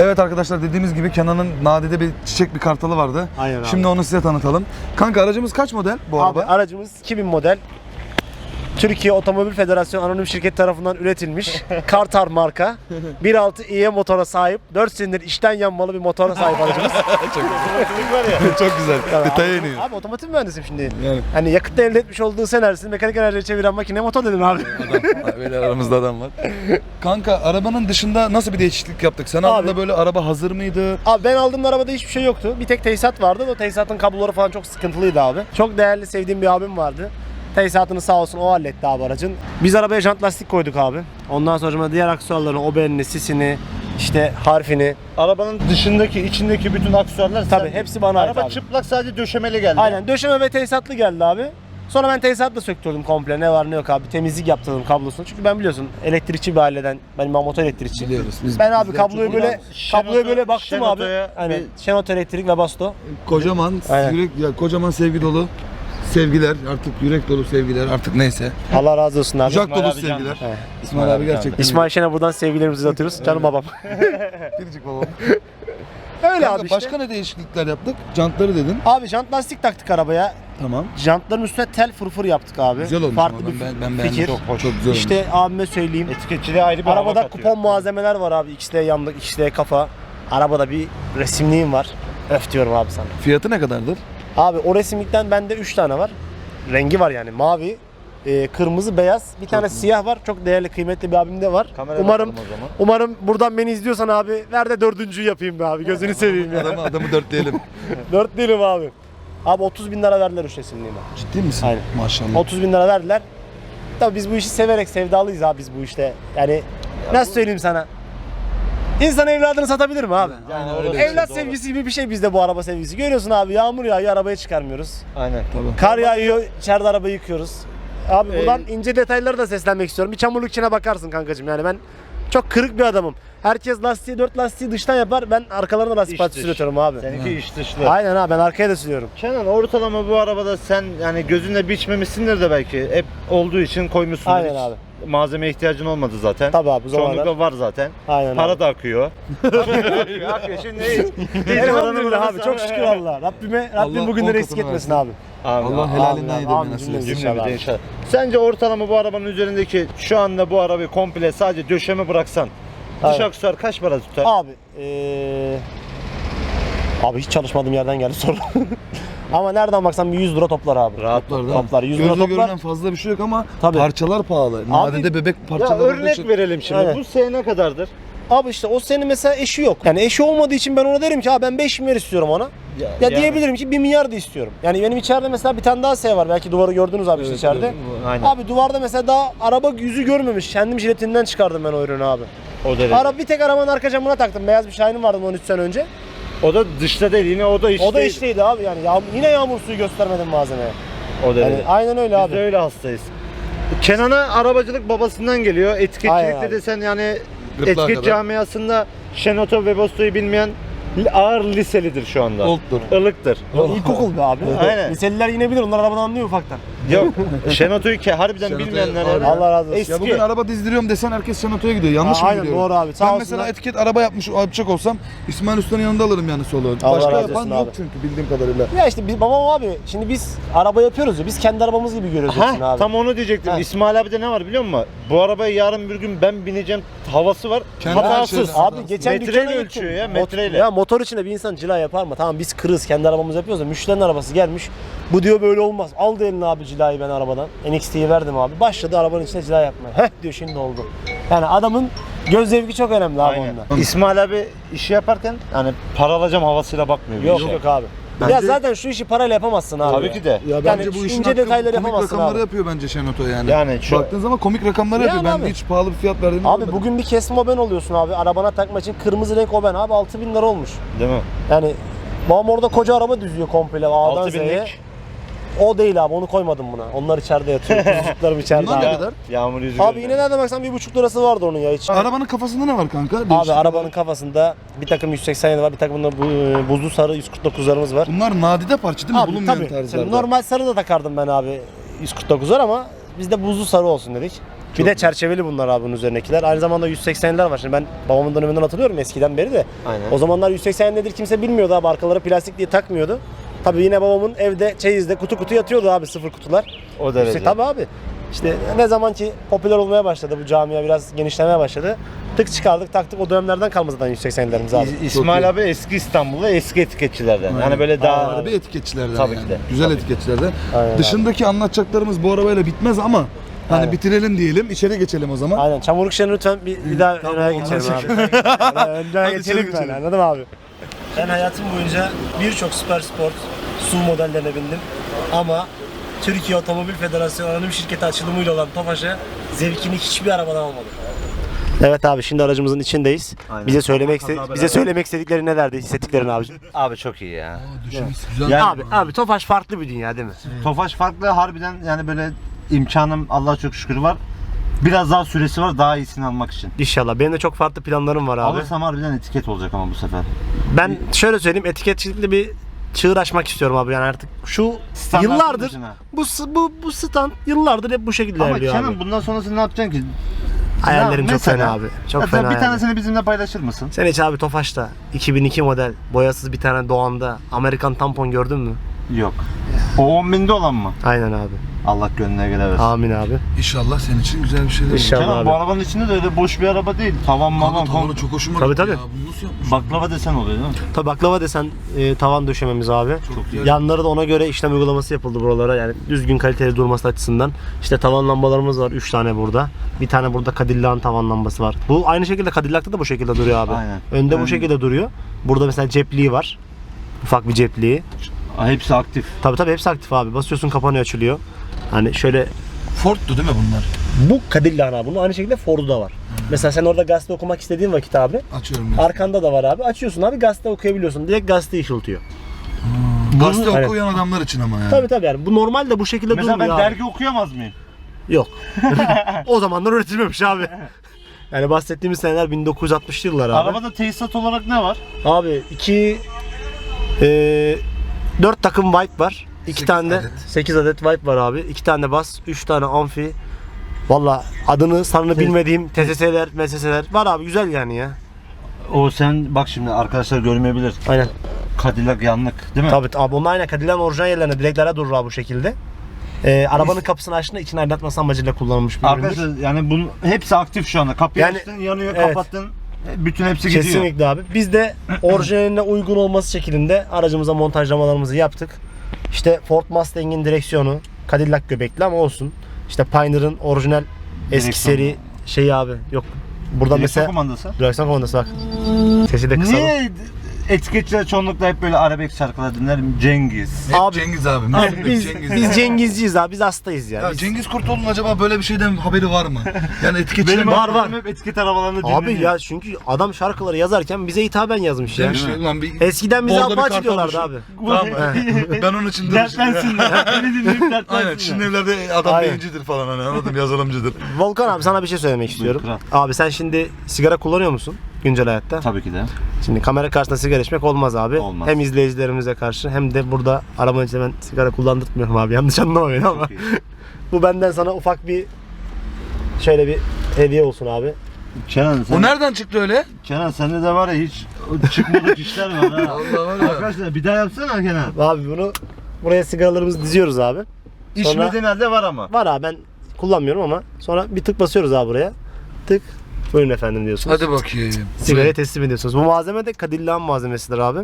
Evet arkadaşlar dediğimiz gibi Kenan'ın nadide bir çiçek bir kartalı vardı. Aynen abi. Şimdi onu size tanıtalım. Kanka aracımız kaç model bu Abi araba? aracımız 2000 model. Türkiye Otomobil Federasyonu Anonim Şirket tarafından üretilmiş Kartar marka 1.6 IE motora sahip 4 silindir içten yanmalı bir motora sahip aracımız. Çok güzel. Tabii Detaya abi, iniyor. abi otomotiv mühendisim şimdi. Yani Hani yakıtta elde etmiş olduğu enerjisini mekanik enerjiye çeviren makine motor dedim abi. adam, böyle aramızda adam var. Kanka arabanın dışında nasıl bir değişiklik yaptık? Sen aldığında böyle araba hazır mıydı? Abi ben aldığımda arabada hiçbir şey yoktu. Bir tek tesisat vardı. O tesisatın kabloları falan çok sıkıntılıydı abi. Çok değerli sevdiğim bir abim vardı. Tesisatını sağ olsun o halletti abi aracın. Biz arabaya jant lastik koyduk abi. Ondan sonra diğer aksesuarlarını, obenini, sisini, işte harfini. Arabanın dışındaki, içindeki bütün aksesuarlar Tabii sende. hepsi bana ait Araba abi. çıplak sadece döşemeli geldi. Aynen döşeme ve tesisatlı geldi abi. Sonra ben tesisatla söktürdüm komple ne var ne yok abi temizlik yaptırdım kablosunu. Çünkü ben biliyorsun elektrikçi bir aileden benim babam motor elektrikçi. Biliyoruz. Biz, Ben abi çok- böyle Şenoto- kabloya böyle baktım abi. Şenoto'ya Aynen. Şenot elektrik ve basto. kocaman Aynen. ya kocaman sevgi dolu sevgiler artık yürek dolu sevgiler artık neyse. Allah razı olsun abi. Kucak İsmail dolu sevgiler. He. İsmail abi gerçekten. İsmail Şen'e buradan sevgilerimizi iletiyoruz. Canım babam. Biricik babam. Öyle Kanka, abi işte. Başka ne değişiklikler yaptık? Jantları dedin. Abi jant lastik taktık arabaya. Tamam. Jantların üstüne tel fırfır yaptık abi. Güzel olmuş Farklı ama bir ben, ben fikir. Çok, hoş. çok güzel olmuş. İşte abime söyleyeyim. Etiketçiliğe ayrı bir Arabada kupon malzemeler var abi. XD yandık, XD kafa. Arabada bir resimliğim var. Öf diyorum abi sana. Fiyatı ne kadardır? Abi o resimlikten bende 3 tane var. Rengi var yani mavi, e, kırmızı, beyaz. Bir tane siyah var. Çok değerli, kıymetli bir abim de var. Kameraya umarım bakalım o zaman. umarım buradan beni izliyorsan abi ver de dördüncüyü yapayım be abi. Gözünü seveyim ya. Adamı, adamı dörtleyelim. Dört değilim abi. Abi 30 bin lira verdiler üç resimliğime. Ciddi misin? Aynen. Maşallah. 30 bin lira verdiler. Tabii biz bu işi severek sevdalıyız abi biz bu işte. Yani nasıl söyleyeyim sana? İnsan evladını satabilir mi abi? Yani öyle bir Evlat şey, sevgisi gibi bir şey bizde bu araba sevgisi. Görüyorsun abi yağmur yağıyor arabaya çıkarmıyoruz. doğru. Aynen. Tabii. Kar yağıyor içeride araba yıkıyoruz. Abi Ee, buradan ince detayları da seslenmek istiyorum. Bir çamurluk içine bakarsın kankacığım yani ben çok kırık bir adamım. Herkes lastiği dört lastiği dıştan yapar. Ben arkalarına lastik İç patisi dış. sürüyorum abi. Seninki iç dışlı. Aynen abi ben arkaya da sürüyorum. Kenan ortalama bu arabada sen yani gözünle biçmemişsindir de belki. Hep olduğu için koymuşsundur. Aynen Hiç abi. Malzeme ihtiyacın olmadı zaten. Tabii abi bu zamanlar. Çoğunlukla var zaten. Aynen Para abi. da akıyor. akıyor, akıyor. Şimdi ne? Elhamdülillah abi çok şükür Allah. Rabbime Rabbim Allah bugünleri on eksik katını etmesin abi. Amin. Allah helalinden Amin, yedirmeyi amin, nasip etsin. İnşallah. Sence ortalama bu arabanın üzerindeki şu anda bu arabayı komple sadece döşeme bıraksan dış Aynen. aksesuar kaç para tutar? Abi eee Abi hiç çalışmadığım yerden geldi soru. Ama nereden baksan bir 100 lira toplar abi. Rahat Toplar? Toplar, 100 lira Gözle toplar. görünen fazla bir şey yok ama Tabii. parçalar pahalı. Nadide bebek Ya parçaları örnek için- verelim şimdi. Aynen. Bu sene ne kadardır? Abi işte o senin mesela eşi yok. Yani eşi olmadığı için ben ona derim ki abi ben 5 milyar istiyorum ona. Ya yani- diyebilirim ki 1 milyar da istiyorum. Yani benim içeride mesela bir tane daha S var. Belki duvarı gördünüz abi işte Evet, içeride. Aynen. Abi duvarda mesela daha araba yüzü görmemiş. Kendim jiletinden çıkardım ben o ürünü abi. O derece. Araba bir tek arabanın arka camına taktım. Beyaz bir Shine'ım vardı 13 sene önce. O da dışta değil yine o da içte. o da içteydi abi yani. Yağ- yine yağmur suyu göstermedim malzemeye. O derece. Yani aynen öyle Biz abi. de öyle hastayız. Kenan'a arabacılık babasından geliyor. Aynen abi. de sen yani Gırtlağa etiket kadar. camiasında Şenoto ve Bosto'yu bilmeyen ağır liselidir şu anda. Old'dur. Ilıktır. İlkokul be abi. Aynen. Liseliler yine bilir. Onlar arabadan anlıyor ufaktan. Yok. Şenoto'yu ki harbiden Şenoto'yu- bilmeyenler Aynen. yani. Allah razı olsun. Eski. Ya bugün araba dizdiriyorum desen herkes Senato'ya gidiyor. Yanlış Aa, mı aynen, gidiyorum? doğru abi. Sağ ben olsunlar. mesela etiket araba yapmış yapacak olsam İsmail Usta'nın yanında alırım yani solu. Allah Başka razı yapan yok abi. çünkü bildiğim kadarıyla. Ya işte biz babam abi şimdi biz araba yapıyoruz ya biz kendi arabamız gibi görüyoruz hepsini Ha, abi. tam onu diyecektim. Ha. İsmail abi de ne var biliyor musun? Bu arabaya yarın bir gün ben bineceğim havası var. Kendi Hatasız. Abi geçen Metreyle dükkana gittim. ölçüyor ya, Mot- metreyle. Ya motor içinde bir insan cila yapar mı? Tamam biz kırız kendi arabamızı yapıyoruz da müşterinin arabası gelmiş. Bu diyor böyle olmaz. Aldı eline abi cilayı ben arabadan. NXT'yi verdim abi. Başladı arabanın içine cila yapmaya. Heh diyor şimdi oldu. Yani adamın göz zevki çok önemli abi Aynen. onda. İsmail abi işi yaparken hani para alacağım havasıyla bakmıyor. Yok işe. yok abi. Bence- Ya zaten şu işi parayla yapamazsın abi. Tabii ki de. Ya Yani bence bu şu işin ince hakkı detayları komik yapamazsın rakamları abi. yapıyor bence Şenoto yani. Yani şu Baktığın zaman komik rakamları Yani yapıyor. Ben abi. hiç pahalı bir fiyat verdiğimi Abi görmedim. bugün bir kesme oben oluyorsun abi. Arabana takmak için kırmızı renk oben abi 6000 lira olmuş. değil mi? Yani babam orada koca araba düzüyor komple A'dan 6000'lik. Z'ye. O değil abi onu koymadım buna. Onlar içeride yatıyor. Kuzucuklarım içeride Bunlar abi. ne kadar? Yağmur yüzü. Abi yine nereden baksan bir buçuk lirası vardı onun ya hiç. Arabanın kafasında ne var kanka? Abi Değişik. arabanın kafasında bir takım 187 var, bir takım da bu, e, buzlu sarı 149'larımız var. Bunlar nadide parça değil mi? Abi Bulunmayan tabii. tarzlarda. Normal sarı da takardım ben abi 149'lar ama biz de buzlu sarı olsun dedik. Bir de çerçeveli bunlar abi bunun üzerindekiler. Aynı zamanda 180'ler var. Şimdi ben babamın döneminden hatırlıyorum eskiden beri de. Aynen. O zamanlar 180 nedir kimse bilmiyordu abi. Arkaları plastik diye takmıyordu. Tabii yine babamın evde çeyizde kutu kutu yatıyordu abi sıfır kutular. O derece. İşte tabii abi. İşte ne zaman ki popüler olmaya başladı bu camia biraz genişlemeye başladı. Tık çıkardık taktık o dönemlerden kalma zaten 180'lerimiz abi. İ- İsmail abi eski İstanbul'da eski etiketçilerden. Yani böyle daha Harbi etiketçilerden Tabii yani. ki de. Güzel Tabii. etiketçilerden. Aynen Dışındaki anlatacaklarımız bu arabayla bitmez ama hani Aynen. bitirelim diyelim, içeri geçelim o zaman. Aynen çamurluk işlerini lütfen bir, bir daha tamam, öne geçelim abi. Önden Hadi geçelim ben mı abi? Ben hayatım boyunca birçok süper sport SUV modellerine bindim. Ama Türkiye Otomobil Federasyonu Anonim Şirketi açılımıyla olan Tofaş'a zevkini hiçbir arabadan almadım. Evet abi şimdi aracımızın içindeyiz. Aynen. Bize söylemek iste- bize söylemek istedikleri nelerdi? Hissettiklerini abicim. Abi çok iyi ya. Yani- Abi abi Tofaş farklı bir dünya değil mi? Tofaş farklı harbiden yani böyle imkanım Allah'a çok şükür var. Biraz daha süresi var daha iyisini almak için. İnşallah. Benim de çok farklı planlarım var abi. Alırsam harbiden etiket olacak ama bu sefer. Ben şöyle söyleyeyim etiketçilikle bir çığır açmak istiyorum abi yani artık şu Standartın yıllardır dışına. bu bu bu stand yıllardır hep bu şekilde Ama ilerliyor Kenan abi. bundan sonrasını ne yapacaksın ki? Hayallerim Ya çok mesela- fena abi. Çok Mesela fena. bir yani. tanesini bizimle paylaşır mısın? Sen hiç abi Tofaş'ta 2002 model boyasız bir tane Doğan'da Amerikan tampon gördün mü? Yok. O 10 binde olan mı? Aynen abi. Allah gönlüne göre versin. Amin abi. İnşallah senin için güzel bir şeyler. İnşallah. Kenan abi. bu arabanın içinde de öyle boş bir araba değil. Tavan Kanka mavan tavanı kom- çok hoşuma Tabii, gitti tabii. ya. Bunu nasıl yapmış? Baklava desen oluyor değil mi? Tabii baklava desen e, tavan döşememiz abi. Çok güzel. Yanları da ona göre işlem uygulaması yapıldı buralara. Yani düzgün kaliteli durması açısından. İşte tavan lambalarımız var 3 tane burada. Bir tane burada Cadillac'ın tavan lambası var. Bu aynı şekilde Cadillac'ta da bu şekilde duruyor abi. Aynen. Önde bu şekilde duruyor. Burada mesela cepliği var. Ufak bir cepliği. Aa, hepsi aktif. Tabii tabii hepsi aktif abi. Basıyorsun kapanıyor açılıyor. Hani şöyle Ford'tu değil mi bunlar? bu Cadillac'ın abi. Bunun aynı şekilde Ford'u da var. Mesela sen orada gazete okumak istediğin vakit abi Açıyorum. ya. arkanda da var abi. Açıyorsun abi gazete okuyabiliyorsun. Direkt gazete ışıltıyor. Gazete Evet. okuyan adamlar için ama yani. Tabii tabii yani bu normalde bu şekilde Mesela ben durmuyor abi. dergi okuyamaz mıyım? Yok. o zamanlar üretilmemiş abi. Yani bahsettiğimiz seneler 1960'lı yıllar abi. Arabada tesisat olarak ne var? Abi iki e, dört takım wipe var. İki Sekiz tane de adet. 8 adet wipe var abi. İki tane de bas, üç tane amfi. Valla adını sanını bilmediğim TSS'ler, MSS'ler var abi güzel yani ya. O sen bak şimdi arkadaşlar görmeyebilir. Aynen. Cadillac yanlık değil mi? Tabii abi onun aynen Cadillac'ın orijinal yerlerine direklere durur abi bu şekilde. E, arabanın kapısını açtığında içini aydınlatması amacıyla kullanılmış bir üründür. Arkadaşlar yani bunun hepsi aktif şu anda. Kapıyı Yani- açtın, yanıyor, evet. kapattın. Bütün hepsi gidiyor. Kesinlikle abi. Biz de orijinaline uygun olması şeklinde aracımıza montajlamalarımızı yaptık. İşte Ford Mustang'in direksiyonu Cadillac göbekli ama olsun. İşte Pioneer'ın orijinal eski seri şeyi abi. Yok. Burada Direksiyon mesela kumandası. direksiyon komandası bak. Sesi de kısa. Niye etiketçiler çoğunlukla hep böyle arabesk şarkılar dinler? Cengiz. Hep Abi- Cengiz abi. Abi Abi, biz, Cengiz. biz Cengizciyiz abi. Biz hastayız ya. Ya Biz- Cengiz Kurtoğlu'nun acaba böyle bir şeyden haberi var mı? Yani etiketçiler Benim Var, var. hep etiket arabalarını Abi dinleniyor. ya çünkü adam şarkıları yazarken bize hitaben yazmış ya. demiş "Ulan bir Eskiden bize Orada bir Apache kartal diyorlardı düşün." abi. Tamam mı? ben onun için demişim. Dertlensinler. Beni dinleyip dertlensinler. Aynen şimdi evlerde adam Aynen. beyincidir falan hani anladım yazılımcıdır. Volkan abi sana bir şey söylemek istiyorum. kral. Abi sen şimdi sigara kullanıyor musun güncel hayatta? Tabii ki de. Şimdi kamera karşısında sigara içmek olmaz abi. Olmaz. Hem izleyicilerimize karşı hem de burada arabanın içinde ben sigara kullandırtmıyorum abi. Yanlış anlama beni ama. Bu benden sana ufak bir şöyle bir hediye olsun abi. Kenan sen, O nereden çıktı öyle? Kenan sende de var ya hiç çıkmadık işler var ha. Allah var ya. Arkadaşlar bir daha yapsana Kenan. Abi bunu buraya sigaralarımızı diziyoruz abi. Sonra- İçmediğin halde var ama. Var abi ben kullanmıyorum ama sonra bir tık basıyoruz abi buraya. Tık. Buyurun efendim diyorsunuz. Hadi bakayım. Sigarayı teslim ediyorsunuz. Bu malzeme de Cadillac'ın malzemesidir abi.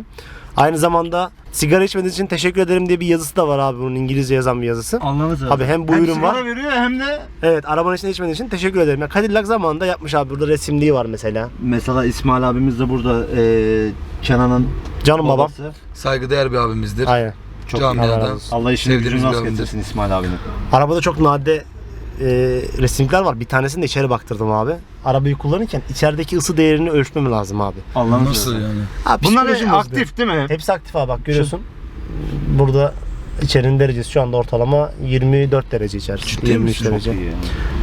Aynı zamanda sigara içmediğiniz için teşekkür ederim diye bir yazısı da var abi bunun İngilizce yazan bir yazısı. Anlamış Abi hem bu ürün sigara var. veriyor hem de Evet arabanın içinde içmediğin için teşekkür ederim. Ya Cadillac zamanında yapmış abi burada resimliği var mesela. Mesela İsmail abimiz de burada eee Kenan'ın Canım babam. babası. Saygıdeğer bir abimizdir. Aynen. Çok Camiadan. Allah işini Sevdiğimiz gücünü bir abimdir. getirsin İsmail abinin. Arabada çok nadide e, resimlikler var. Bir tanesini de içeri baktırdım abi. Arabayı kullanırken içerideki ısı değerini ölçmem lazım abi. Allah'ın Nasıl yani? Abi Bunlar psikolojim bozdu. aktif değil mi? Hepsi aktif abi bak görüyorsun. Burada içerinin derecesi şu anda ortalama 24 derece içerisi. Ciddi 23 misin? derece.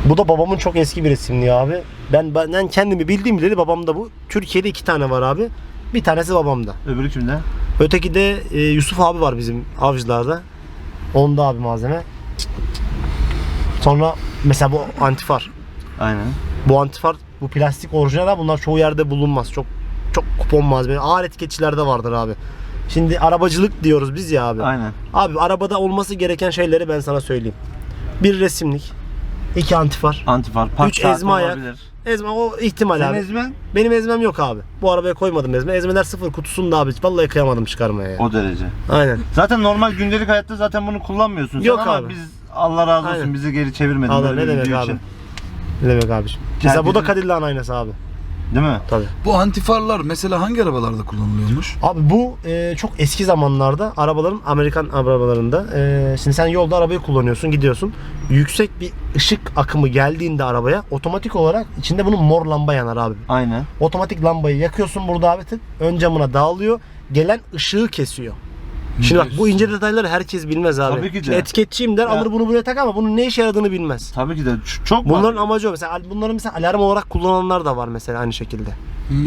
Bu da babamın çok eski bir resimliği abi. Ben benden kendimi bildiğim bileli babamda bu. Türkiye'de iki tane var abi. Bir tanesi babamda. Öbürü kimde? Öteki de e, Yusuf abi var bizim avcılarda. Onda abi malzeme. Sonra mesela bu antifar. Aynen. Bu antifar, bu plastik orijinal abi bunlar çoğu yerde bulunmaz. Çok çok kupon malzeme. Ağır etiketçilerde vardır abi. Şimdi arabacılık diyoruz biz ya abi. Aynen. Abi arabada olması gereken şeyleri ben sana söyleyeyim. Bir resimlik, iki antifar, Antifar, park Üç ezme ayak. olabilir. ezme o ihtimal Senin abi. ezmen Benim ezmem yok abi. Bu arabaya koymadım ezme. Ezmeler sıfır kutusunda abi. Vallahi kıyamadım çıkarmaya ya. o derece. Aynen. Zaten normal gündelik hayatta zaten bunu kullanmıyorsun sen Yok ama abi. biz Allah razı olsun Aynen. bizi geri çevirmedin Allah böyle ne bir demek video abi. için. Ne demek abiciğim. Mesela bu da Cadillac'ın aynası abi. Değil mi? Tabii. Bu antifarlar mesela hangi arabalarda kullanılıyormuş? Abi bu e, çok eski zamanlarda arabaların Amerikan arabalarında e, şimdi sen yolda arabayı kullanıyorsun gidiyorsun yüksek bir ışık akımı geldiğinde arabaya otomatik olarak içinde bunun mor lamba yanar abi. Aynen. Otomatik lambayı yakıyorsun burada abi tık ön camına dağılıyor gelen ışığı kesiyor. Şimdi bak bu ince detayları herkes bilmez abi. Tabii ki de. Etiketçiyim der alır bunu buraya tak ama bunun ne işe yaradığını bilmez. Tabii ki de ç- çok Bunların var. amacı o. Mesela bunların mesela alarm olarak kullananlar da var mesela aynı şekilde.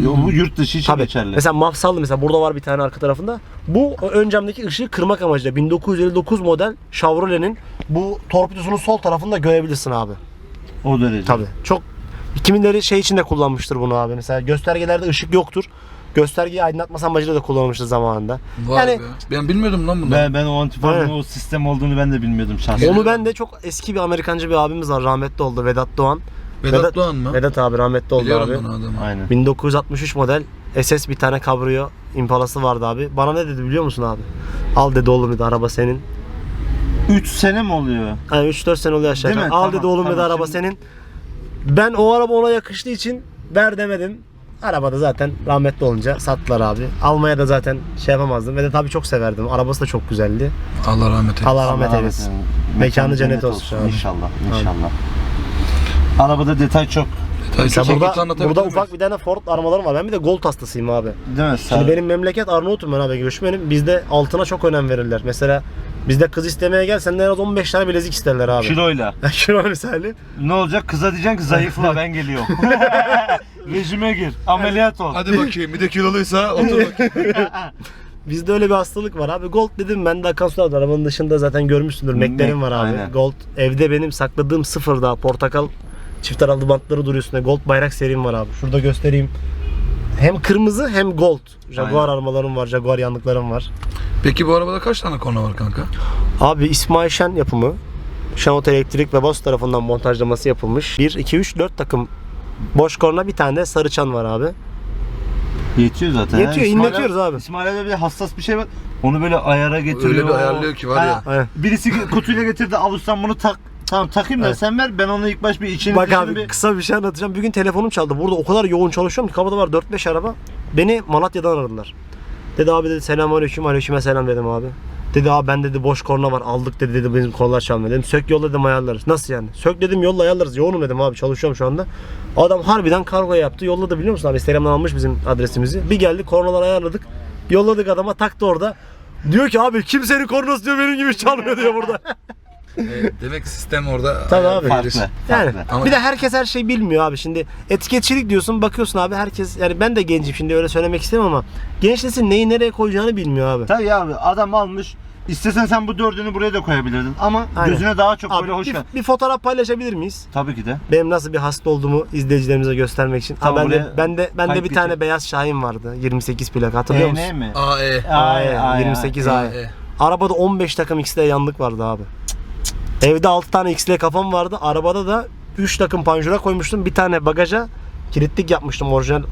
Yo, bu yurt dışı için Tabii. geçerli. Mesela mafsallı mesela burada var bir tane arka tarafında. Bu ön camdaki ışığı kırmak amacıyla 1959 model Chevrolet'in bu torpidosunun sol tarafında görebilirsin abi. o derece. Tabii. Çok kimileri şey için de kullanmıştır bunu abi. Mesela göstergelerde ışık yoktur. Göstergeyi aydınlatması amacıyla da kullanılmıştır zamanında. Vay yani be. Ben bilmiyordum lan bunu. Ben, ben o antifarın Aynen. o sistem olduğunu ben de bilmiyordum şahsen. onu ben de çok eski bir Amerikancı bir abimiz var. Rahmetli oldu. Vedat Doğan. Vedat, Doğan mı? Vedat abi rahmetli oldu Biliyorum abi. o adamı. Aynen. 1963 model SS bir tane kabrio impalası vardı abi. Bana ne dedi biliyor musun abi? Al dedi oğlum dedi araba senin. 3 sene mi oluyor? Yani 3-4 sene oluyor aşağı yukarı. Al Tamam, dedi oğlum dedi tamam. araba Şimdi- senin. Ben o araba ona yakıştığı için ver demedim. Arabada zaten rahmetli olunca sattılar abi. Almaya da zaten şey yapamazdım. Vedat abi çok severdim. Arabası da çok güzeldi. Allah rahmet eylesin. Allah rahmet eylesin. Mekanı cennet olsun abi. İnşallah. İnşallah. Arabada detay çok. Detay Mesela çok burada, burada, ufak bir tane Ford armalarım var. Ben bir de Gold hastasıyım abi. Değil mi? Şimdi benim memleket Arnavut'um ben abi göçmenim. Bizde altına çok önem verirler. Mesela bizde kız istemeye gel senden en az 15 tane bilezik isterler abi. Kiloyla. Kilo misali. Ne olacak? Kıza diyeceksin ki zayıfla ben geliyorum. Rejime gir. Ameliyat ol. Hadi bakayım bir de kiloluysa otur bakayım. Bizde öyle bir hastalık var abi. Gold dedim ben de akan sular. Arabanın dışında zaten görmüşsündür. Mac'lerim var abi. aynen. Gold evde benim sakladığım sıfır daha portakal çift aralı bantları duruyor üstünde. Gold bayrak serim var abi. Şurada göstereyim. Hem kırmızı hem gold. Jaguar Aynen. armalarım var, Jaguar yanlıklarım var. Peki bu arabada kaç tane korna var kanka? Abi İsmail Şen yapımı. Şanot Elektrik ve Boss tarafından montajlaması yapılmış. 1, 2, 3, 4 takım boş korna bir tane de sarı çan var abi. Yetiyor zaten. Yetiyor, ya. inletiyoruz abi. İsmail'e bir de hassas bir şey var. Onu böyle ayara getiriyor. Öyle bir ayarlıyor ki var ya. Aynen. Birisi kutuyla getirdi. Al ustam bunu tak. Tamam takayım da Evet. sen ver. Ben onu ilk baş bir içini Bak dışını abi bir... kısa bir şey anlatacağım. Bir gün telefonum çaldı. Burada o kadar yoğun çalışıyorum ki kapıda var 4-5 araba. Beni Malatya'dan aradılar. Dedi abi dedi selamünaleyküm aleyküm selam dedim abi. Dedi abi ben dedi boş korna var aldık dedi dedi bizim kornalar çalmıyor dedim. Sök yolla dedim ayarlarız. Nasıl yani? Sök dedim yolla ayarlarız. Yoğunum dedim abi çalışıyorum şu anda. Adam harbiden kargo yaptı. Yolladı biliyor musun abi? Instagram'dan almış bizim adresimizi. Bir geldi kornalar ayarladık. Yolladık adama taktı orada. Diyor ki abi kimsenin kornası diyor benim gibi çalmıyor diyor burada. E, demek sistem orada Tabii abi. Farklı. Yani farklı. Ama- bir de herkes her şeyi bilmiyor abi. Şimdi etiketçilik diyorsun bakıyorsun abi herkes yani ben de gencim şimdi öyle söylemek istemem ama genç nesil neyi nereye koyacağını bilmiyor abi. Tabii abi adam almış. İstesen sen bu dördünü buraya da koyabilirdin. Ama Aynen. gözüne daha çok Abi böyle hoş bir, gel. bir fotoğraf paylaşabilir miyiz? Tabii ki de. Benim nasıl bir hasta olduğumu izleyicilerimize göstermek için. Tamam, Abi ben de buraya ben de ben de bir tane geçelim. beyaz Şahin vardı. 28 plak hatırlıyor E, musun? ne mi? AE. Ay, Ay, ay, 28 ay. ay. Arabada 15 takım XL yanlık vardı abi. Evde 6 tane XL kafam vardı. Arabada da 3 takım panjura koymuştum. Bir tane bagaja kilitlik yapmıştım. Orijinal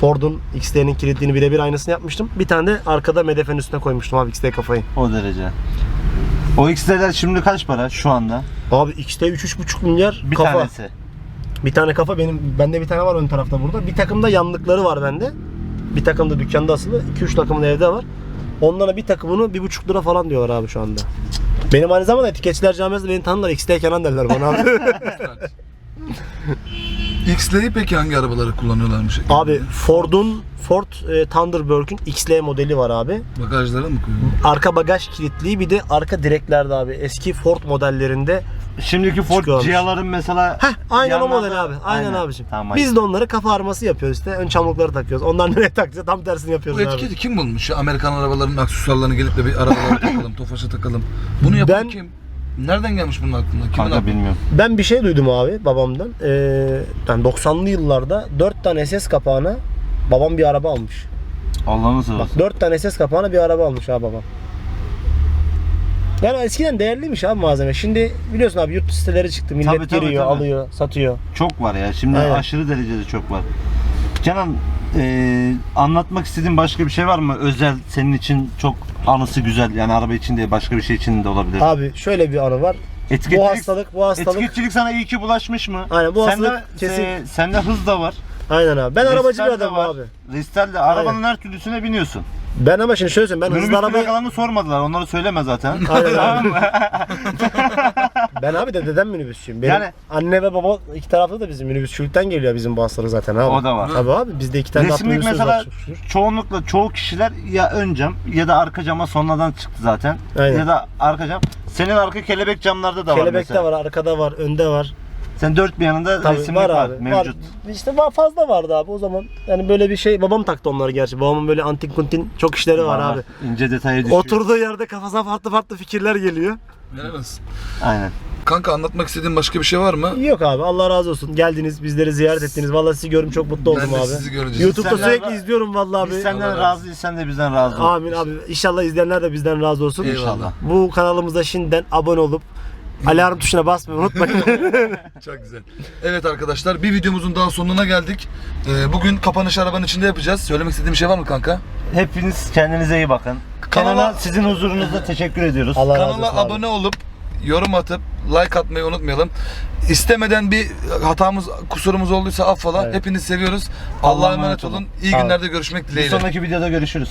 Ford'un XL'nin kilitliğini birebir aynısını yapmıştım. Bir tane de arkada medefenin üstüne koymuştum abi XL kafayı. O derece. O X'ler şimdi kaç para şu anda? Abi XT 3-3,5 milyar Bir kafa. tanesi. Bir tane kafa benim bende bir tane var ön tarafta burada. Bir takım da yanlıkları var bende. Bir takım da dükkanda asılı. 2-3 takımın evde var. Onlara bir takımını 1,5 lira falan diyorlar abi şu anda. Benim aynı zamanda etiketçiler camiasında beni tanırlar. XT Kenan derler bana abi. X'leri peki hangi arabaları kullanıyorlarmış? abi Ford'un Ford e, Thunderbird'ün XL modeli var abi. Bagajlara mı koyuyor? Arka bagaj kilitliği bir de arka direklerde abi. Eski Ford modellerinde. Şimdiki Ford Çıkıyormuş. Gia'ların mesela Heh aynen o yanlarda- model abi. Aynen, abicim. Tamam, Biz de onları kafa arması yapıyoruz işte. Ön çamurlukları takıyoruz. Onlar nereye takacağız? Tam tersini Bu yapıyoruz abi. etiketi kim bulmuş ya? Amerikan arabalarının aksesuarlarını gelip de bir arabalara takalım, tofaşa takalım. Bunu yapan Ben- kim? Nereden gelmiş bunun aklına? Kimin Kanka aklına? bilmiyorum. Ben bir şey duydum abi babamdan. Ee, yani 90'lı yıllarda 4 tane SS kapağına babam bir araba almış. Allah'ını Bak seversen. 4 tane SS kapağına bir araba almış abi babam. Yani eskiden değerliymiş abi malzeme. Şimdi biliyorsun abi yurt siteleri çıktı. Millet Tabii, tabii, giriyor, tabii. alıyor, satıyor. Çok var ya. Şimdi Aynen. aşırı derecede çok var. Canan e, anlatmak istediğin başka bir şey var mı? Özel senin için çok anısı güzel. Yani araba için değil başka bir şey için de olabilir. Abi şöyle bir anı var. Etiketçilik, Bu hastalık, bu hastalık. etiketçilik sana iyi ki bulaşmış mı? Aynen, bu sende, hastalık kesin- e, sende hız da var. Aynen abi. Ben arabacı Ristal bir de adamım abi. Ristal de arabanın her türlüsüne biniyorsun. Ben ama şimdi şöyle söyleyeyim. Ben hızlı araba... plakalarını sormadılar. Onları söyleme zaten. Aynen abi. Ben abi de dedem minibüsçüyüm. Benim Yani- anne ve baba iki tarafta da bizim minibüsçülükten geliyor bizim bu hastalık zaten abi. O da var. Tabii abi bizde iki tane de Resimlik minibüsümüz mesela var şükür. çoğunlukla çoğu kişiler ya ön cam ya da arka cama sonradan çıktı zaten. Aynen. Ya da arka cam. Senin arka kelebek camlarda da var Kelebekte mesela. var, arkada var, önde var. Sen dört bir yanında Tabii resimlik var var, abi. mevcut. Var. İşte var, fazla vardı abi o zaman. Yani böyle bir şey babam taktı onları gerçi. Babamın böyle antin kuntin çok işleri var, abi. İnce detaya düşüyor. Oturduğu yerde kafasına farklı farklı fikirler geliyor. Olsun. Aynen. Kanka anlatmak istediğin başka bir şey var mı? Yok abi Allah razı olsun. Geldiniz bizleri ziyaret ettiniz. Vallahi sizi görüm çok mutlu oldum ben de abi. sizi göreceğiz. YouTube'da Senden sürekli ra- izliyorum vallahi abi. Biz senden razıyız, sen de bizden razı ol. Amin abi. İnşallah izleyenler de bizden razı olsun. Eyvallah. Bu kanalımıza şimdiden abone olup alarm tuşuna basmayı unutmayın. Çok güzel. Evet arkadaşlar bir videomuzun daha sonuna geldik. Ee, bugün kapanış arabanın içinde yapacağız. Söylemek istediğim bir şey var mı kanka? Hepiniz kendinize iyi bakın. Kanala- Kanala sizin huzurunuzda teşekkür ediyoruz. Allah razı Kanala olsun abi. abone olup yorum atıp like atmayı unutmayalım. İstemeden bir hatamız, kusurumuz olduysa affola. Evet. Hepinizi seviyoruz. Allah'a emanet olun. İyi Sağ olun. günlerde görüşmek Bir dileğiyle. sonraki videoda görüşürüz.